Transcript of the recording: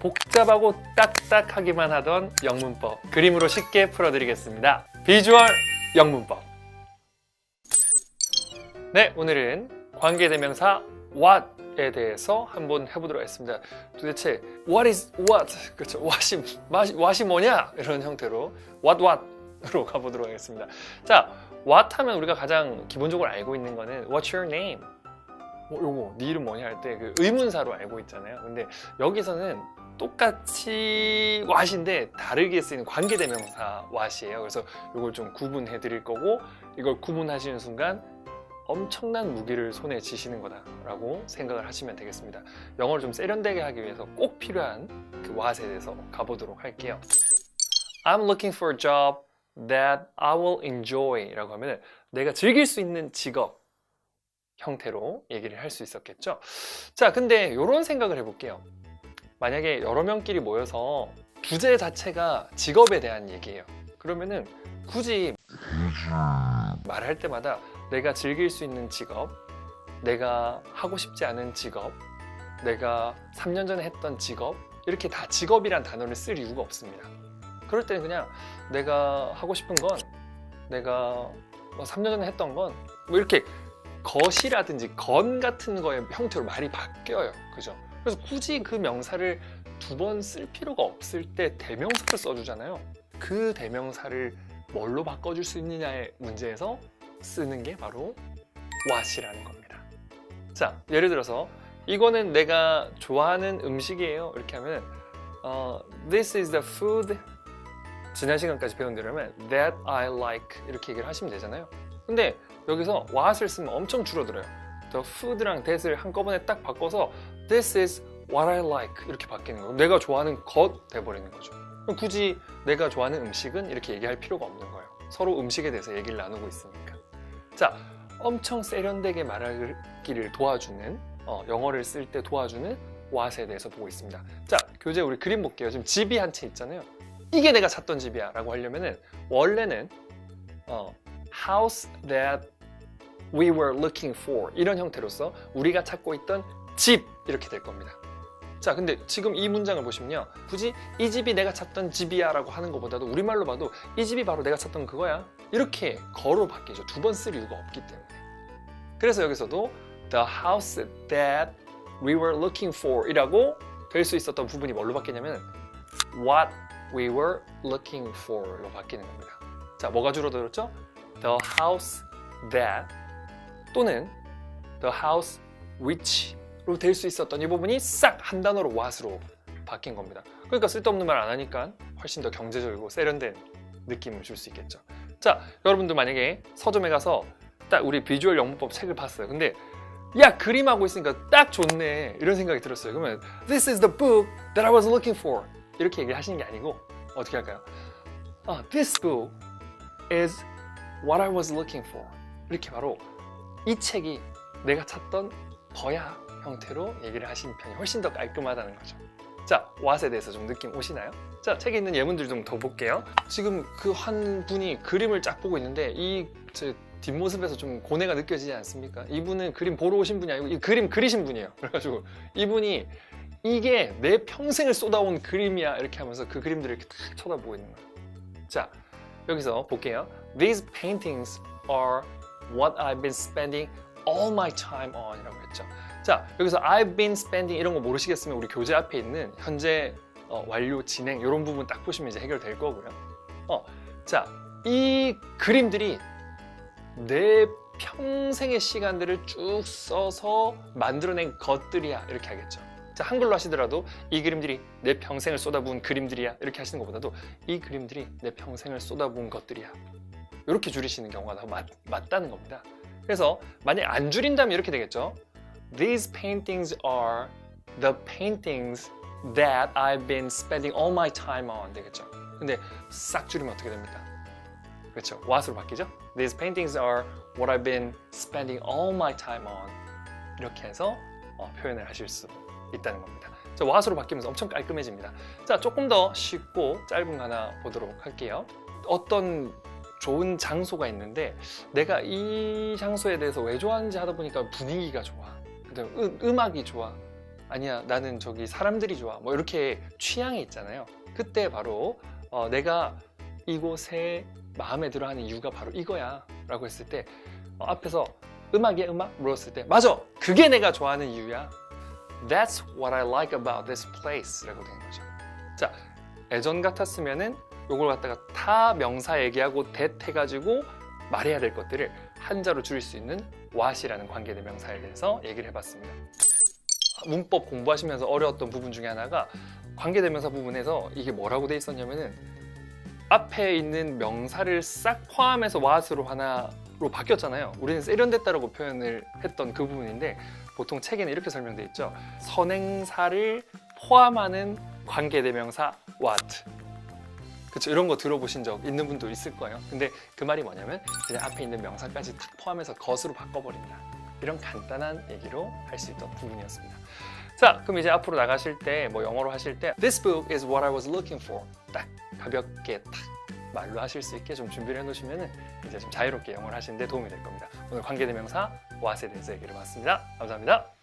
복잡하고 딱딱하기만 하던 영문법 그림으로 쉽게 풀어드리겠습니다. 비주얼 영문법. 네, 오늘은 관계대명사 what에 대해서 한번 해보도록 하겠습니다. 도대체 what is what? 그렇죠. what이, what이, 뭐냐? 이런 형태로 what what으로 가보도록 하겠습니다. 자, what 하면 우리가 가장 기본적으로 알고 있는 거는 what's your name? 뭐 요거 네 이름 뭐냐 할 때 그 의문사로 알고 있잖아요. 근데 여기서는 똑같이 what인데 다르게 쓰이는 관계대명사 what이에요. 그래서 이걸 좀 구분해 드릴 거고 이걸 구분하시는 순간 엄청난 무기를 손에 쥐시는 거다라고 생각을 하시면 되겠습니다. 영어를 좀 세련되게 하기 위해서 꼭 필요한 그 what에 대해서 가보도록 할게요. I'm looking for a job that I will enjoy 라고 하면 내가 즐길 수 있는 직업 형태로 얘기를 할 수 있었겠죠. 자, 근데 이런 생각을 해볼게요. 만약에 여러 명끼리 모여서 주제 자체가 직업에 대한 얘기예요. 그러면은 굳이 말할 때마다 내가 즐길 수 있는 직업, 내가 하고 싶지 않은 직업, 내가 3년 전에 했던 직업, 이렇게 다 직업이란 단어를 쓸 이유가 없습니다. 그럴 때는 그냥 내가 하고 싶은 건 내가 뭐 3년 전에 했던 건 뭐 이렇게 것이라든지 건 같은 거의 형태로 말이 바뀌어요. 그죠? 그래서 굳이 그 명사를 두 번 쓸 필요가 없을 때 대명사를 써주잖아요. 그 대명사를 뭘로 바꿔줄 수 있느냐의 문제에서 쓰는 게 바로 what이라는 겁니다. 자, 예를 들어서 이거는 내가 좋아하는 음식이에요. 이렇게 하면 어, This is the food 지난 시간까지 배운 대로면 that I like 이렇게 얘기를 하시면 되잖아요. 근데 여기서 what을 쓰면 엄청 줄어들어요. The food랑 that을 한꺼번에 딱 바꿔서 this is what I like 이렇게 바뀌는 거예요. 내가 좋아하는 것 돼버리는 거죠. 굳이 내가 좋아하는 음식은 이렇게 얘기할 필요가 없는 거예요. 서로 음식에 대해서 얘기를 나누고 있으니까. 자, 엄청 세련되게 말하기를 도와주는 어, 영어를 쓸 때 도와주는 what에 대해서 보고 있습니다. 자, 교재 우리 그림 볼게요. 지금 집이 한 채 있잖아요. 이게 내가 찾던 집이야 라고 하려면은 원래는 어, house that we were looking for 이런 형태로서 우리가 찾고 있던 집 이렇게 될 겁니다. 자, 근데 지금 이 문장을 보시면요. 굳이 이 집이 내가 찾던 집이야 라고 하는 것보다도 우리말로 봐도 이 집이 바로 내가 찾던 그거야. 이렇게 거로 바뀌죠. 두 번 쓸 이유가 없기 때문에. 그래서 여기서도 the house that we were looking for 이라고 될 수 있었던 부분이 뭘로 바뀌냐면 what we were looking for로 바뀌는 겁니다. 자, 뭐가 줄어들었죠? the house that 또는 the house which로 될 수 있었던 이 부분이 싹 한 단어로 what으로 바뀐 겁니다. 그러니까 쓸데없는 말 안 하니까 훨씬 더 경제적이고 세련된 느낌을 줄 수 있겠죠. 자, 여러분들 만약에 서점에 가서 딱 우리 비주얼 영문법 책을 봤어요. 근데 야 그림하고 있으니까 딱 좋네 이런 생각이 들었어요. 그러면 This is the book that I was looking for 이렇게 얘기를 하시는 게 아니고 어떻게 할까요? 아, This book is what I was looking for 이렇게 바로 이 책이 내가 찾던 거야 형태로 얘기를 하시는 편이 훨씬 더 깔끔하다는 거죠. 자, what에 대해서 좀 느낌 오시나요? 자, 책에 있는 예문들 좀 더 볼게요. 지금 그 한 분이 그림을 쫙 보고 있는데 이제 뒷모습에서 좀 고뇌가 느껴지지 않습니까? 이분은 그림 보러 오신 분이 아니고 이 그림 그리신 분이에요. 그래가지고 이분이 이게 내 평생을 쏟아온 그림이야 이렇게 하면서 그 그림들을 이렇게 탁 쳐다보고 있는 거예요. 자, 여기서 볼게요. These paintings are what I've been spending all my time on 이라고 했죠. 자, 여기서 I've been spending 이런 거 모르시겠으면 우리 교재 앞에 있는 현재 어, 완료 진행 이런 부분 딱 보시면 이제 해결될 거고요. 어, 자, 이 그림들이 내 평생의 시간들을 쭉 써서 만들어낸 것들이야 이렇게 하겠죠. 자 한글로 하시더라도 이 그림들이 내 평생을 쏟아부은 그림들이야 이렇게 하시는 것보다도 이 그림들이 내 평생을 쏟아부은 것들이야 이렇게 줄이시는 경우가 더 맞, 맞다는 겁니다. 그래서 만약 안 줄인다면 이렇게 되겠죠. These paintings are the paintings that I've been spending all my time on 되겠죠. 근데 싹 줄이면 어떻게 됩니까? 그렇죠. what으로 바뀌죠? These paintings are what I've been spending all my time on. 이렇게 해서 어, 표현을 하실 수 있다는 겁니다. 자, what으로 바뀌면서 엄청 깔끔해집니다. 자, 조금 더 쉽고 짧은 거 하나 보도록 할게요. 어떤 좋은 장소가 있는데 내가 이 장소에 대해서 왜 좋아하는지 하다 보니까 분위기가 좋아. 음, 음악이 좋아. 아니야 나는 저기 사람들이 좋아. 뭐 이렇게 취향이 있잖아요. 그때 바로 어, 내가 이곳에 마음에 들어하는 이유가 바로 이거야 라고 했을 때 어, 앞에서 음악이야 음악? 물었을 때 맞아! 그게 내가 좋아하는 이유야. That's what I like about this place 라고 된 거죠. 자 예전 같았으면은 요걸 갖다가 타 명사 얘기하고 that 해가지고 말해야 될 것들을 한자로 줄일 수 있는 what이라는 관계대명사에 대해서 얘기를 해봤습니다 문법 공부하시면서 어려웠던 부분 중에 하나가 관계대명사 부분에서 이게 뭐라고 돼 있었냐면은 앞에 있는 명사를 싹 포함해서 what으로 하나로 바뀌었잖아요. 우리는 세련됐다라고 표현을 했던 그 부분인데 보통 책에는 이렇게 설명돼 있죠. 선행사를 포함하는 관계대명사 what. 그렇죠. 이런 거 들어보신 적 있는 분도 있을 거예요. 근데 그 말이 뭐냐면 그냥 앞에 있는 명사까지 탁 포함해서 것으로 바꿔버린다. 이런 간단한 얘기로 할 수 있던 부분이었습니다. 자, 그럼 이제 앞으로 나가실 때 뭐 영어로 하실 때 This book is what I was looking for. 딱 가볍게 딱 말로 하실 수 있게 좀 준비를 해놓으시면 이제 좀 자유롭게 영어를 하시는데 도움이 될 겁니다. 오늘 관계대명사 what에 대해서 얘기를 해봤습니다. 감사합니다.